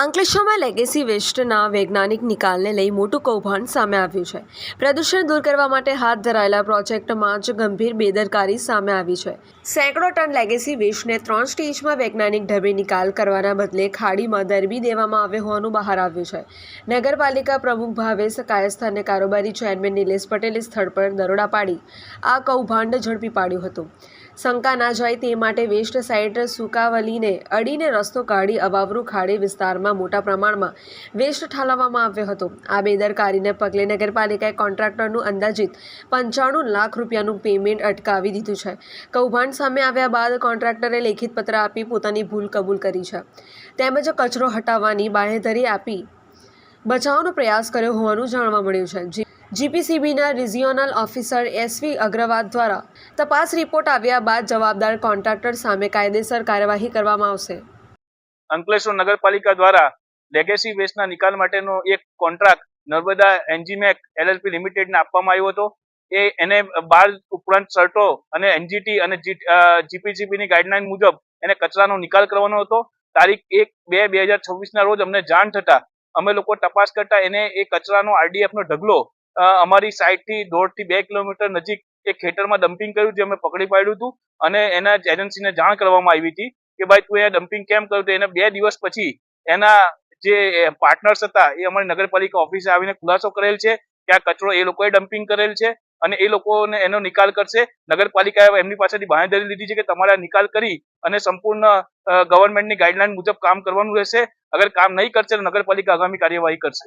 અંકલેશ્વરમાં લેગેસી વેસ્ટના વૈજ્ઞાનિક નિકાલને લઈ મોટું કૌભાંડ સામે આવ્યું છે. પ્રદૂષણ દૂર કરવા માટે હાથ ધરાયેલા પ્રોજેક્ટમાં જ ગંભીર બેદરકારી સામે આવી છે. સેંકડો ટન લેગેસી વેસ્ટને ત્રણ સ્ટેજમાં વૈજ્ઞાનિક ઢબે નિકાલ કરવાના બદલે ખાડીમાં દરબી દેવામાં આવ્યો હોવાનું બહાર આવ્યું છે. નગરપાલિકા પ્રમુખ ભાવેશ કાયસ્થાને કારોબારી ચેરમેન નિલેશ પટેલે સ્થળ પર દરોડા પાડી આ કૌભાંડ ઝડપી પાડ્યું હતું. શંકા ના જાય તે માટે વેસ્ટ સાઇડ સુકાવલીને અડીને રસ્તો કાઢી અવાવરૂ ખાડી વિસ્તારમાં મોટા પ્રમાણમાં વેસ્ટ ઠાલવવામાં આવ્યો હતો. આ બેદરકારીને પગલે નગરપાલિકાએ કોન્ટ્રાક્ટરનું અંદાજિત પંચાણું લાખ રૂપિયાનું પેમેન્ટ અટકાવી દીધું છે. કૌભાંડ સામે આવ્યા બાદ કોન્ટ્રાક્ટરે લેખિત પત્ર આપી પોતાની ભૂલ કબૂલ કરી છે. તેમજ કચરો હટાવવાની બાંહેધરી આપી બચાવનો પ્રયાસ કર્યો હોવાનું જાણવા મળ્યું છે. જીપીસીબીના રિજિયોનલ ઓફિસર એસવી અગ્રવાલ દ્વારા તપાસ રિપોર્ટ આવ્યા બાદ જવાબદાર કોન્ટ્રાક્ટર સામે કાયદેસર કાર્યવાહી કરવામાં આવશે. અંકલેશ્વર નગરપાલિકા દ્વારા લેગેસી વેસ્ટના નિકાલ માટેનો એક કોન્ટ્રાક્ટ નર્મદા એન્જીમેક એલએલપી લિમિટેડને આપવામાં આવ્યો હતો. એ એને બાર ઉપરાંત શર્ટો અને એનજીટી અને જીપીજીબી ની ગાઈડલાઈન મુજબ એને કચરાનો નિકાલ કરવાનો હતો. તારીખ એક બે બે હજાર છવ્વીસના રોજ અમને જાણ થતા અમે લોકો તપાસ કરતા એને એ કચરાનો આરડીએફનો ઢગલો અમારી સાઈડથી થી દોઢથી બે કિલોમીટર નજીક એક ખેતરમાં ડમ્પિંગ કર્યું જે અમે પકડી પાડ્યું હતું અને એના એજન્સીને જાણ કરવામાં આવી હતી કે ભાઈ તું અહીંયા ડમ્પિંગ કેમ કર્યું? એને બે દિવસ પછી એના જે પાર્ટનર્સ હતા એ અમારી નગરપાલિકા ઓફિસે આવીને ખુલાસો કરેલ છે કે આ કચરો એ લોકોએ ડમ્પિંગ કરેલ છે અને એ લોકોને એનો નિકાલ કરશે. નગરપાલિકાએ એમની પાસેથી બાંહેધરી લીધી છે કે તમારે નિકાલ કરી અને સંપૂર્ણ ગવર્મેન્ટની ગાઈડલાઈન મુજબ કામ કરવાનું રહેશે. અગર કામ નહીં કરશે તો નગરપાલિકા આગામી કાર્યવાહી કરશે.